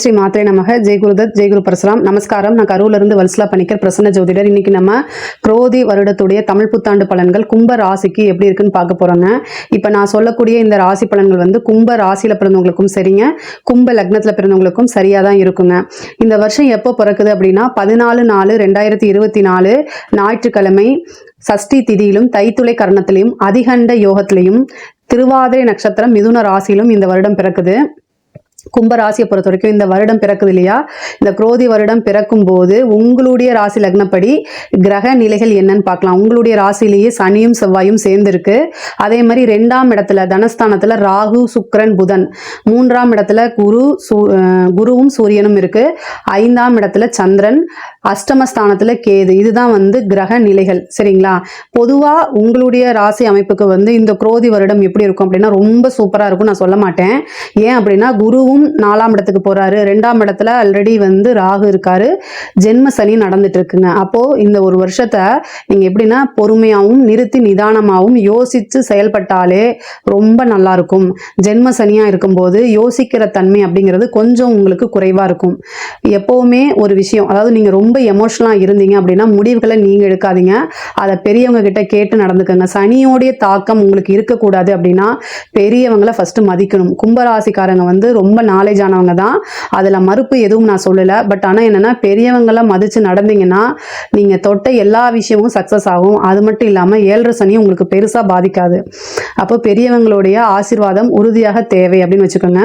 ஸ்ரீ மாத்திரை நமக. ஜெய் குருதத் ஜெய் குரு பரசுராம். நமஸ்காரம். நான் கரூர்லேருந்து வல்சலா பணிக்கர் பிரசன்ன ஜோதிடர். இன்னைக்கு நம்ம குரோதி வருடத்துடைய தமிழ் புத்தாண்டு பலன்கள் கும்ப ராசிக்கு எப்படி இருக்குன்னு பார்க்க போறோங்க. இப்போ நான் சொல்லக்கூடிய இந்த ராசி பலன்கள் வந்து கும்ப ராசியில பிறந்தவங்களுக்கும் சரிங்க. கும்ப லக்னத்தில் பிறந்தவங்களுக்கும் சரியா தான் இருக்குங்க. இந்த வருஷம் எப்போ பிறக்குது அப்படின்னா பதினாலு நாலு ரெண்டாயிரத்தி இருபத்தி நாலு ஞாயிற்றுக்கிழமை சஷ்டி திதியிலும் தைத்துளை கரணத்திலையும் அதிகண்ட யோகத்திலையும் திருவாதிரை நட்சத்திரம் மிதுன ராசியிலும் இந்த வருடம் பிறக்குது. கும்பராசியை பொறுத்த வரைக்கும் இந்த வருடம் பிறக்குது இல்லையா? இந்த குரோதி வருடம் பிறக்கும் போது உங்களுடைய ராசி லக்னப்படி கிரக நிலைகள் என்னன்னு பார்க்கலாம். உங்களுடைய ராசிலேயே சனியும் செவ்வாயும் சேர்ந்துருக்கு. அதே மாதிரி ரெண்டாம் இடத்துல தனஸ்தானத்தில் ராகு சுக்ரன் புதன். மூன்றாம் இடத்துல குரு சூ குருவும் சூரியனும் இருக்கு. ஐந்தாம் இடத்துல சந்திரன். அஷ்டமஸ்தானத்தில் கேது. இதுதான் வந்து கிரக நிலைகள். சரிங்களா? பொதுவாக உங்களுடைய ராசி அமைப்புக்கு வந்து இந்த குரோதி வருடம் எப்படி இருக்கும் அப்படின்னா ரொம்ப சூப்பராக இருக்கும். நான் சொல்ல மாட்டேன். ஏன் அப்படின்னா குருவும் நாலாம் இடத்துக்கு போறாரு. ரெண்டாம் இடத்துல ஆல்ரெடி வந்து ராகு இருக்காரு. ஜென்ம சனி நடந்துட்டு இருக்குங்க அப்போ இந்த ஒரு வருஷத்தை நீங்க எப்படின்னா பொறுமையாகவும் நிறுத்தி நிதானமாகவும் யோசிச்சு செயல்பட்டாலே ரொம்ப நல்லா இருக்கும். ஜென்ம சனியா இருக்கும்போது யோசிக்கிற தன்மை அப்படிங்கிறது கொஞ்சம் உங்களுக்கு குறைவா இருக்கும். எப்பவுமே ஒரு விஷயம் அதாவது நீங்க ரொம்ப எமோஷனலாக இருந்தீங்க அப்படின்னா முடிவுகளை நீங்க எடுக்காதீங்க. அதை பெரியவங்க கிட்ட கேட்டு நடந்துக்கங்க. சனியோடைய தாக்கம் உங்களுக்கு இருக்கக்கூடாது அப்படின்னா பெரியவங்களை ஃபர்ஸ்ட் மதிக்கணும். கும்பராசிக்காரங்க வந்து ரொம்ப நாலேஜ் ஆனவங்க தான். அதில் மறுப்பு எதுவும் நான் சொல்லலை. பட் ஆனால் என்னென்னா பெரியவங்களை மதித்து நடந்தீங்கன்னா நீங்கள் தொட்ட எல்லா விஷயமும் சக்ஸஸ் ஆகும். அது மட்டும் இல்லாமல் ஏழரை சனியும் உங்களுக்கு பெருசாக பாதிக்காது. அப்போ பெரியவங்களுடைய ஆசிர்வாதம் உறுதியாக தேவை அப்படின்னு வச்சுக்கோங்க.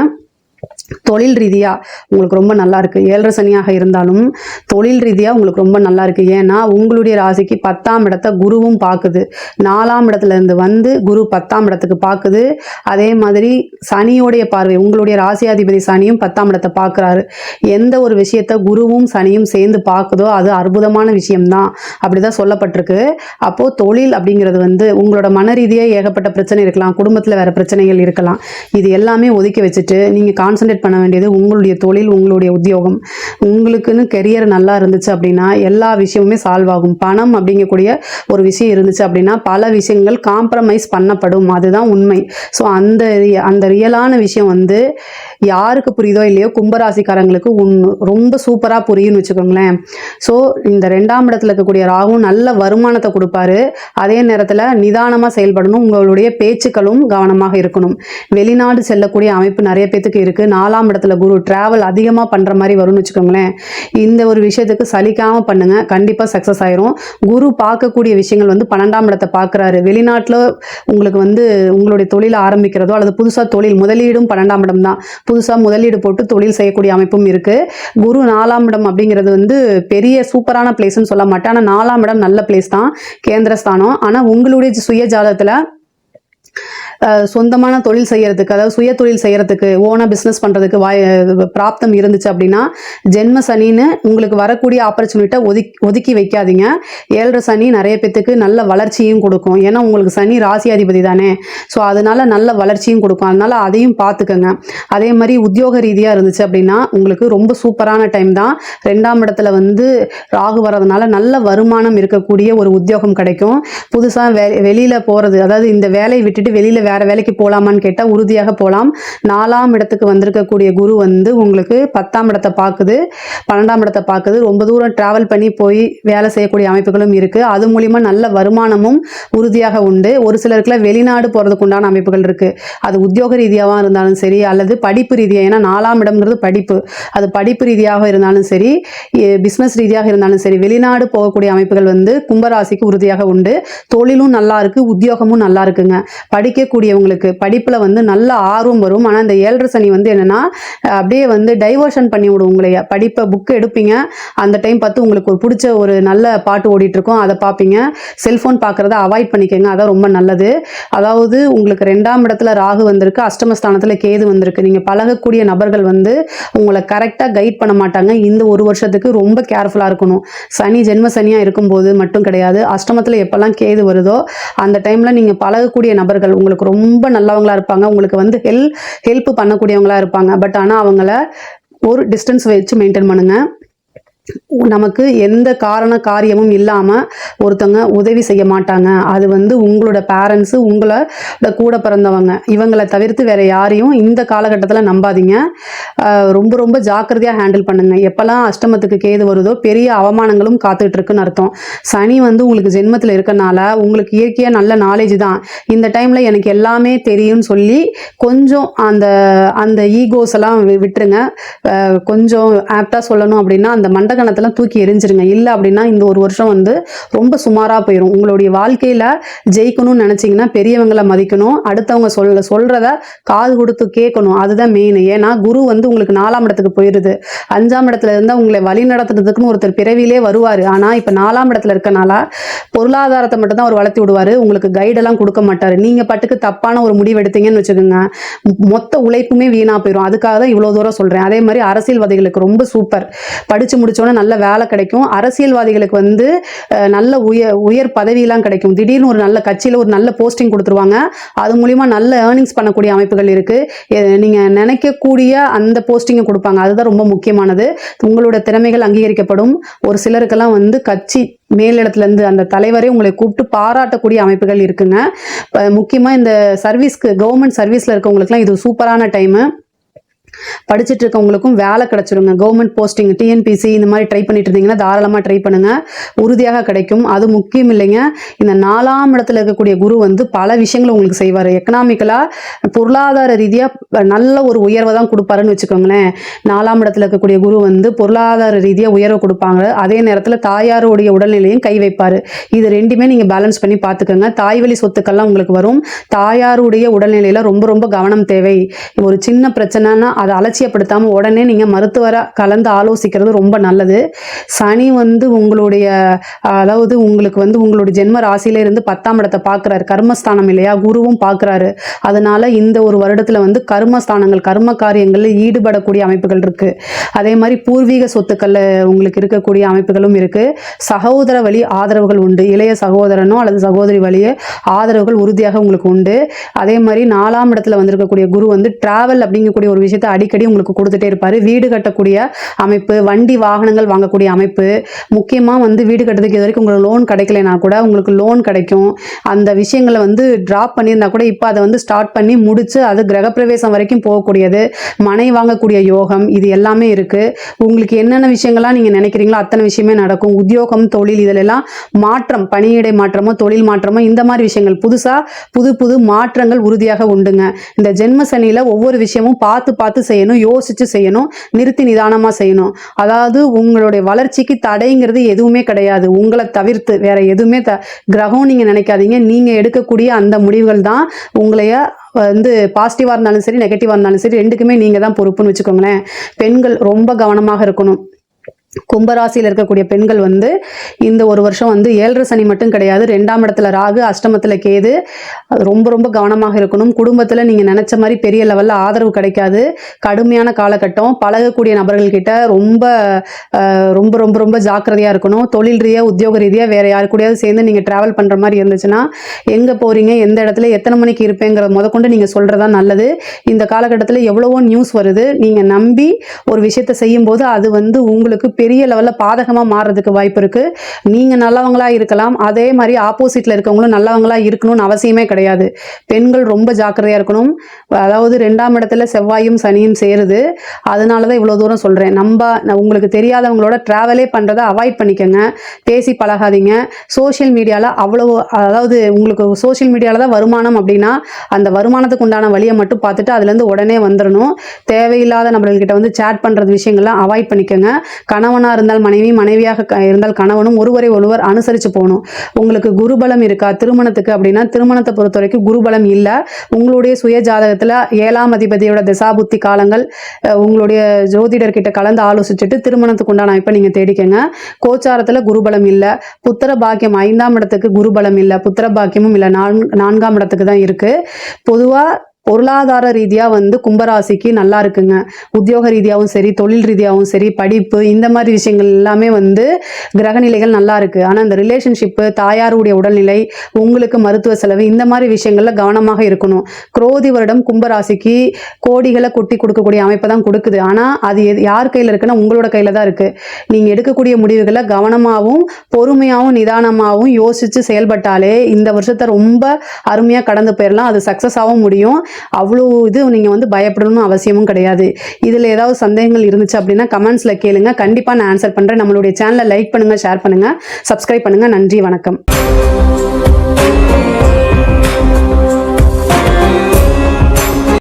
தொழில் ரீதியாக உங்களுக்கு ரொம்ப நல்லா இருக்குது ஏழரை சனியாக இருந்தாலும் தொழில் ரீதியாக உங்களுக்கு ரொம்ப நல்லா இருக்குது ஏன்னா உங்களுடைய ராசிக்கு பத்தாம் இடத்த குருவும் பார்க்குது நாலாம் இடத்துல இருந்து வந்து குரு பத்தாம் இடத்துக்கு பார்க்குது அதே மாதிரி சனியோடைய பார்வை உங்களுடைய ராசியாதிபதி சனியும் பத்தாம் இடத்தை பார்க்குறாரு எந்த ஒரு விஷயத்த குருவும் சனியும் சேர்ந்து பார்க்குதோ அது அற்புதமான விஷயம்தான். அப்படிதான் சொல்லப்பட்டிருக்கு. அப்போது தொழில் அப்படிங்கிறது வந்து உங்களோட மன ரீதியாக ஏகப்பட்ட பிரச்சனை இருக்கலாம். குடும்பத்தில் வேற பிரச்சனைகள் இருக்கலாம். இது எல்லாமே ஒதுக்கி வச்சுட்டு நீங்கள் கான்சென்ட்ரேட் பண்ண வேண்டியது உங்களுடைய தொழில் உங்களுடைய உத்தியோகம். உங்களுக்குன்னு கெரியர் நல்லா இருந்துச்சு அப்படின்னா எல்லா விஷயமுமே சால்வ் ஆகும். பணம் அப்படிங்கக்கூடிய ஒரு விஷயம் இருந்துச்சு அப்படின்னா பல விஷயங்கள் காம்ப்ரமைஸ் பண்ணப்படும். அதுதான் உண்மை. ஸோ அந்த அந்த ரியலான விஷயம் வந்து யாருக்கு புரியுதோ இல்லையோ கும்பராசிக்காரங்களுக்கு உண் ரொம்ப சூப்பராக புரியும்னு வச்சுக்கோங்களேன். ஸோ இந்த ரெண்டாம் இடத்துல இருக்கக்கூடிய ராகு நல்ல வருமானத்தை கொடுப்பாரு. அதே நேரத்தில் நிதானமாக செயல்படணும். உங்களுடைய பேச்சுக்களும் கவனமாக இருக்கணும். வெளிநாடு செல்லக்கூடிய அமைப்பு நிறைய பேத்துக்கு இருக்கு. நாலாம் இடத்துல குரு டிராவல் அதிகமாக பண்ணுற மாதிரி வரும்னு வச்சுக்கோங்களேன். இந்த ஒரு விஷயத்துக்கு சலிக்காமல் பண்ணுங்கள் கண்டிப்பாக சக்ஸஸ் ஆயிரும். குரு பார்க்கக்கூடிய விஷயங்கள் வந்து பன்னெண்டாம் இடத்தை பார்க்குறாரு. வெளிநாட்டில் உங்களுக்கு வந்து உங்களுடைய தொழில் ஆரம்பிக்கிறதோ அல்லது புதுசாக தொழில் முதலீடும் பன்னெண்டாம் இடம் தான். புதுசாக முதலீடு போட்டு தொழில் செய்யக்கூடிய அமைப்பும் இருக்குது குரு நாலாம் இடம் அப்படிங்கிறது வந்து பெரிய சூப்பரான பிளேஸ்ன்னு சொல்ல மாட்டேன். ஆனால் நாலாம் இடம் நல்ல பிளேஸ் தான். கேந்திரஸ்தானம். ஆனால் உங்களுடைய சுய ஜாதத்தில் சொந்தமான தொழில் செய்யறதுக்கு அதாவது சுய தொழில் செய்யறதுக்கு ஓனா பிஸ்னஸ் பண்ணுறதுக்கு வாய் பிராப்தம் இருந்துச்சு அப்படின்னா ஜென்ம சனின்னு உங்களுக்கு வரக்கூடிய ஆப்பர்ச்சுனிட்டியை ஒதுக்கி ஒதுக்கி வைக்காதீங்க. ஏழரை சனி நிறைய பேத்துக்கு நல்ல வளர்ச்சியும் கொடுக்கும். ஏன்னா உங்களுக்கு சனி ராசியாதிபதி தானே. ஸோ அதனால நல்ல வளர்ச்சியும் கொடுக்கும். அதனால அதையும் பார்த்துக்கோங்க. அதே மாதிரி உத்தியோக ரீதியாக இருந்துச்சு அப்படின்னா உங்களுக்கு ரொம்ப சூப்பரான டைம் தான். ரெண்டாம் இடத்துல வந்து ராகு வர்றதுனால நல்ல வருமானம் இருக்கக்கூடிய ஒரு உத்தியோகம் கிடைக்கும். புதுசாக வெ வெளியில் போகிறது அதாவது இந்த வேலையை விட்டு விட்டுட்டு வெளியில் வேற வேலைக்கு போகலாமான்னு கேட்டால் உறுதியாக போகலாம் நாலாம் இடத்துக்கு வந்திருக்கக்கூடிய குரு வந்து உங்களுக்கு பத்தாம் இடத்தை பார்க்குது பன்னெண்டாம் இடத்தை பார்க்குது. ரொம்ப தூரம் டிராவல் பண்ணி போய் வேலை செய்யக்கூடிய அமைப்புகளும் இருக்குது அது மூலிமா நல்ல வருமானமும் உறுதியாக உண்டு. ஒரு சிலருக்குலாம் வெளிநாடு போகிறதுக்கு உண்டான அமைப்புகள் இருக்குது அது உத்தியோக ரீதியாகவும் இருந்தாலும் சரி அல்லது படிப்பு ரீதியாக ஏன்னா நாலாம் இடம்ங்கிறது படிப்பு. அது படிப்பு ரீதியாக இருந்தாலும் சரி பிஸ்னஸ் ரீதியாக இருந்தாலும் சரி வெளிநாடு போகக்கூடிய அமைப்புகள் வந்து கும்பராசிக்கு உறுதியாக உண்டு. தொழிலும் நல்லா இருக்கு உத்தியோகமும் நல்லா இருக்குங்க. படிக்கக்கூடியவங்களுக்கு படிப்பில் வந்து நல்ல ஆர்வம் வரும். ஆனால் இந்த ஏழரை சனி வந்து என்னென்னா அப்படியே வந்து டைவர்ஷன் பண்ணி விடும் உங்களைய படிப்பை புக் எடுப்பீங்க. அந்த டைம் பார்த்து உங்களுக்கு ஒரு பிடிச்ச ஒரு நல்ல பாட்டு ஓடிட்டுருக்கோம் அதை பார்ப்பீங்க. செல்ஃபோன் பார்க்குறத அவாய்ட் பண்ணிக்கோங்க அதான் ரொம்ப நல்லது. அதாவது உங்களுக்கு ரெண்டாம் இடத்துல ராகு வந்திருக்கு அஷ்டமஸ்தானத்தில் கேது வந்திருக்கு. நீங்கள் பழகக்கூடிய நபர்கள் வந்து உங்களை கரெக்டாக கைட் பண்ண மாட்டாங்க. இந்த ஒரு வருஷத்துக்கு ரொம்ப கேர்ஃபுல்லாக இருக்கணும். சனி ஜென்ம சனியாக இருக்கும்போது மட்டும் கிடையாது. அஷ்டமத்தில் எப்போல்லாம் கேது வருதோ அந்த டைமில் நீங்கள் பழகக்கூடிய நபர்கள் உங்களுக்கு ரொம்ப நல்லவங்களா இருப்பாங்க. உங்களுக்கு வந்து ஹெல் ஹெல்ப் பண்ணக்கூடியவங்களா இருப்பாங்க. பட் ஆனால் அவங்கள ஒரு டிஸ்டன்ஸ் வச்சு மெயின்டைன் பண்ணுங்க. நமக்கு எந்த காரண காரியமும் இல்லாமல் ஒருத்தவங்க உதவி செய்ய மாட்டாங்க. அது வந்து உங்களோட பேரண்ட்ஸு உங்களோட கூட பிறந்தவங்க. இவங்களை தவிர்த்து வேற யாரையும் இந்த காலகட்டத்தில் நம்பாதீங்க. ரொம்ப ரொம்ப ஜாக்கிரதையாக ஹேண்டில் பண்ணுங்கள் எப்போல்லாம் அஷ்டமத்துக்கு கேது வருதோ பெரிய அவமானங்களும் காத்துட்டு இருக்குன்னு அர்த்தம். சனி வந்து உங்களுக்கு ஜென்மத்தில் இருக்கனால உங்களுக்கு இயற்கையாக நல்ல நாலேஜ் தான். இந்த டைமில் எனக்கு எல்லாமே தெரியும்னு சொல்லி கொஞ்சம் அந்த அந்த ஈகோஸ் எல்லாம் வி- விட்டுருங்க. கொஞ்சம் ஆப்டாக சொல்லணும் அப்படின்னா அந்த மண்டகணத்தெல்லாம் தூக்கி எரிஞ்சிருங்க. இல்லை அப்படின்னா இந்த ஒரு வருஷம் வந்து ரொம்ப சுமாராக போயிடும் உங்களுடைய வாழ்க்கையில் ஜெயிக்கணும்னு நினச்சிங்கன்னா பெரியவங்களை மதிக்கணும். அடுத்தவங்க சொல்ல சொல்கிறத காது கொடுத்து கேட்கணும். அதுதான் மெயின் ஏன்னா குரு வந்து உங்களுக்கு நாலாம் இடத்துக்கு போயிடுது அஞ்சாம் இடத்துல இருந்தால் உங்களை வழி நடத்துறதுக்குன்னு ஒருத்தர் பிறவிலே வருவார். ஆனால் இப்போ நாலாம் இடத்துல இருக்கனால பொருளாதாரத்தை மட்டும் தான் அவர் வளர்த்தி விடுவார். உங்களுக்கு கைடெல்லாம் கொடுக்க மாட்டார். நீங்கள் பாட்டுக்கு தப்பான ஒரு முடிவு எடுத்தீங்கன்னு வச்சுக்கோங்க. மொத்த உழைப்புமே வீணாக போயிடும் அதுக்காக தான் இவ்வளோ தூரம் சொல்கிறேன் அதே மாதிரி அரசியல்வாதிகளுக்கு ரொம்ப சூப்பர் படித்து முடிச்ச படித்தோன்னே நல்ல வேலை கிடைக்கும். அரசியல்வாதிகளுக்கு வந்து நல்ல உயர் உயர் பதவியெலாம் கிடைக்கும். திடீர்னு ஒரு நல்ல கட்சியில் ஒரு நல்ல போஸ்டிங் கொடுத்துருவாங்க. அது மூலிமா நல்ல ஏர்னிங்ஸ் பண்ணக்கூடிய அமைப்புகள் இருக்குது நீங்கள் நினைக்கக்கூடிய அந்த போஸ்டிங்கை கொடுப்பாங்க. அதுதான் ரொம்ப முக்கியமானது. உங்களோட திறமைகள் அங்கீகரிக்கப்படும். ஒரு சிலருக்கெல்லாம் வந்து கட்சி மேலிடத்துலேருந்து அந்த தலைவரே உங்களை கூப்பிட்டு பாராட்டக்கூடிய அமைப்புகள் இருக்குங்க. முக்கியமாக இந்த சர்வீஸ்க்கு கவர்மெண்ட் சர்வீஸில் இருக்கவங்களுக்குலாம் இது சூப்பரான டைமு படிச்சுட்டு இருக்கவங்களுக்கும் வேலை கிடைச்சிருங்க. கவர்மெண்ட் போஸ்டிங் டிஎன்பிசி இந்த மாதிரி ட்ரை பண்ணிட்டு இருந்தீங்கன்னா தாராளமாக ட்ரை பண்ணுங்க. உறுதியாக கிடைக்கும். அது முக்கியம் இல்லைங்க. இந்த நாலாம் இடத்துல இருக்கக்கூடிய குரு வந்து பல விஷயங்களை உங்களுக்கு செய்வார். எக்கனாமிக்கலாக பொருளாதார ரீதியாக நல்ல ஒரு உயர்வை தான் கொடுப்பாருன்னு வச்சுக்கோங்களேன். நாலாம் இடத்துல இருக்கக்கூடிய குரு வந்து பொருளாதார ரீதியாக உயர்வு கொடுப்பாங்க. அதே நேரத்தில் தாயாருடைய உடல்நிலையும் கை வைப்பார். இது ரெண்டுமே நீங்கள் பேலன்ஸ் பண்ணி பார்த்துக்கோங்க தாய் வழி சொத்துக்கள்லாம் உங்களுக்கு வரும். தாயாருடைய உடல்நிலையில் ரொம்ப ரொம்ப கவனம் தேவை. ஒரு சின்ன பிரச்சனைனா அதை அலட்சியப்படுத்தாமல் உடனே நீங்கள் மருத்துவராக கலந்து ஆலோசிக்கிறது ரொம்ப நல்லது. சனி வந்து உங்களுடைய அதாவது உங்களுக்கு வந்து உங்களுடைய ஜென்ம ராசியில இருந்து பத்தாம் இடத்தை பார்க்குறாரு. கர்மஸ்தானம் இல்லையா? குருவும் பார்க்குறாரு. அதனால இந்த ஒரு வருடத்தில் வந்து கர்மஸ்தானங்கள் கர்ம காரியங்களில் ஈடுபடக்கூடிய அமைப்புகள் இருக்குது அதே மாதிரி பூர்வீக சொத்துக்களில் உங்களுக்கு இருக்கக்கூடிய அமைப்புகளும் இருக்குது சகோதர வழி ஆதரவுகள் உண்டு. இளைய சகோதரனோ அல்லது சகோதரி வழியே ஆதரவுகள் உறுதியாக உங்களுக்கு உண்டு. அதே மாதிரி நாலாம் இடத்துல வந்திருக்கக்கூடிய குரு வந்து டிராவல் அப்படிங்கக்கூடிய ஒரு விஷயத்தை அடிக்கடி உங்களுக்கு கொடுத்துட்டே இருப்பார். வீடு கட்டக்கூடிய அமைப்பு வண்டி வாகனங்கள் வாங்கக்கூடிய அமைப்பு முக்கியமாக வந்து வீடு கட்டுறதுக்கு இது வரைக்கும் உங்களுக்கு லோன் கிடைக்கலனா கூட உங்களுக்கு லோன் கிடைக்கும். அந்த விஷயங்களை வந்து ட்ராப் பண்ணியிருந்தா கூட இப்போ அதை வந்து ஸ்டார்ட் பண்ணி முடிச்சு அது கிரகப்பிரவேசம் வரைக்கும் போகக்கூடியது. மனை வாங்கக்கூடிய யோகம் இது எல்லாமே இருக்குது உங்களுக்கு என்னென்ன விஷயங்கள்லாம் நீங்கள் நினைக்கிறீங்களோ அத்தனை விஷயமே நடக்கும். உத்தியோகம் தொழில் இதிலெல்லாம் மாற்றம் பணியிடை மாற்றமோ தொழில் மாற்றமோ இந்த மாதிரி விஷயங்கள். புதுசாக புது புது மாற்றங்கள் உறுதியாக உண்டுங்க. இந்த ஜென்ம சனியில் ஒவ்வொரு விஷயமும் பார்த்து பார்த்து செய்யணும் யோசிச்சு செய்யணும் நிறுத்தி நிதானமாக செய்யணும். அதாவது உங்களுடைய வளர்ச்சிக்கு தடைங்கிறது எதுவுமே கிடையாது. உங்களை தவிர்த்து வேற எதுவுமே த கிரகம் நீங்கள் நினைக்காதீங்க. நீங்கள் எடுக்கக்கூடிய அந்த முடிவுகள் தான் உங்களைய வந்து பாசிட்டிவாக இருந்தாலும் சரி நெகட்டிவாக இருந்தாலும் சரி ரெண்டுக்குமே நீங்கள் தான் பொறுப்புன்னு வச்சுக்கோங்களேன். பெண்கள் ரொம்ப கவனமாக இருக்கணும். கும்பராசியில் இருக்கக்கூடிய பெண்கள் வந்து இந்த ஒரு வருஷம் வந்து ஏழரை சனி மட்டும் கிடையாது ரெண்டாம் இடத்துல ராகு அஷ்டமத்தில் கேது அது ரொம்ப ரொம்ப கவனமாக இருக்கணும். குடும்பத்தில் நீங்கள் நினச்ச மாதிரி பெரிய லெவலில் ஆதரவு கிடைக்காது. கடுமையான காலகட்டம் பழகக்கூடிய நபர்கள்கிட்ட ரொம்ப ரொம்ப ரொம்ப ரொம்ப ஜாக்கிரதையாக இருக்கணும். தொழில் ரீதியாக உத்தியோக ரீதியாக வேறு யாரு கூடயாவது சேர்ந்து நீங்கள் ட்ராவல் பண்ணுற மாதிரி இருந்துச்சுன்னா எங்கே போகிறீங்க எந்த இடத்துல எத்தனை மணிக்கு இருப்பேங்கிறத முதற்கொண்டு நீங்கள் சொல்கிறதா நல்லது. இந்த காலகட்டத்தில் எவ்வளவோ நியூஸ் வருது. நீங்கள் நம்பி ஒரு விஷயத்தை செய்யும்போது அது வந்து உங்களுக்கு பெரிய லெவலில் பாதகமாக மாறுறதுக்கு வாய்ப்பு இருக்குது நீங்கள் நல்லவங்களாக இருக்கலாம். அதே மாதிரி ஆப்போசிட்டில் இருக்கவங்களும் நல்லவங்களாக இருக்கணும்னு அவசியமே கிடையாது. பெண்கள் ரொம்ப ஜாக்கிரதையாக இருக்கணும். அதாவது ரெண்டாம் இடத்துல செவ்வாயும் சனியும் சேருது. அதனால தான் இவ்வளோ தூரம் சொல்கிறேன் நம்ம உங்களுக்கு தெரியாதவங்களோட ட்ராவலே பண்ணுறதை அவாய்ட் பண்ணிக்கோங்க. பேசி பழகாதீங்க. சோஷியல் மீடியாவில் அவ்வளோ அதாவது உங்களுக்கு சோஷியல் மீடியாவில் தான் வருமானம் அப்படின்னா அந்த வருமானத்துக்கு உண்டான வழியை மட்டும் பார்த்துட்டு அதுலேருந்து உடனே வந்துடணும் தேவையில்லாத நம்மள்கிட்ட வந்து சேட் பண்ணுறது விஷயங்கள்லாம் அவாய்ட் பண்ணிக்கோங்க. கணவனாக இருந்தால் மனைவி மனைவியாக க- இருந்தால் கணவனும் ஒருவரை ஒருவர் அனுசரித்து போகணும். உங்களுக்கு குருபலம் இருக்கா? திருமணத்துக்கு அப்படின்னா திருமணத்தை பொறுத்த வரைக்கும் குருபலம் இல்லை. உங்களுடைய சுய ஜாதகத்தில் ஏழாம் அதிபதியோட திசாபுத்தி காலங்கள் உங்களுடைய ஜோதிடர்கிட்ட கலந்து ஆலோசிச்சுட்டு திருமணத்துக்கு உண்டான இப்போ நீங்கள் தேடிக்கங்க. கோச்சாரத்தில் குருபலம் இல்லை. புத்திர பாக்கியம் ஐந்தாம் இடத்துக்கு குருபலம் இல்லை. புத்திர பாக்கியமும் இல்லை. நான் நான்காம் இடத்துக்கு தான் இருக்குது பொதுவாக பொருளாதார ரீதியாக வந்து கும்பராசிக்கு நல்லா இருக்குங்க. உத்தியோக ரீதியாகவும் சரி தொழில் ரீதியாகவும் சரி படிப்பு இந்த மாதிரி விஷயங்கள் எல்லாமே வந்து கிரகநிலைகள் நல்லா இருக்கு. ஆனால் இந்த ரிலேஷன்ஷிப்பு தாயாருடைய உடல்நிலை உங்களுக்கு மருத்துவ செலவு இந்த மாதிரி விஷயங்கள்ல கவனமாக இருக்கணும். குரோதி வருடம் கும்பராசிக்கு கோடிகளை கொட்டி கொடுக்கக்கூடிய அமைப்பை தான் கொடுக்குது. ஆனால் அது எது- யார் கையில் இருக்குன்னா உங்களோட கையில் தான் இருக்கு. நீங்கள் எடுக்கக்கூடிய முடிவுகளை கவனமாகவும் பொறுமையாகவும் நிதானமாகவும் யோசித்து செயல்பட்டாலே இந்த வருஷத்தை ரொம்ப அருமையாக கடந்து போயிடலாம் அது சக்ஸஸாகவும் முடியும். அவ்வளோ இது நீங்கள் வந்து பயப்படணும்னு அவசியமும் கிடையாது. இதில் ஏதாவது சந்தேகங்கள் இருந்துச்சு அப்படின்னா கமெண்ட்ஸில் கேளுங்க. கண்டிப்பாக நான் ஆன்சர் பண்ணுறேன் நம்மளுடைய சேனலை லைக் பண்ணுங்கள் ஷேர் பண்ணுங்கள் சப்ஸ்கிரைப் பண்ணுங்கள் நன்றி வணக்கம்.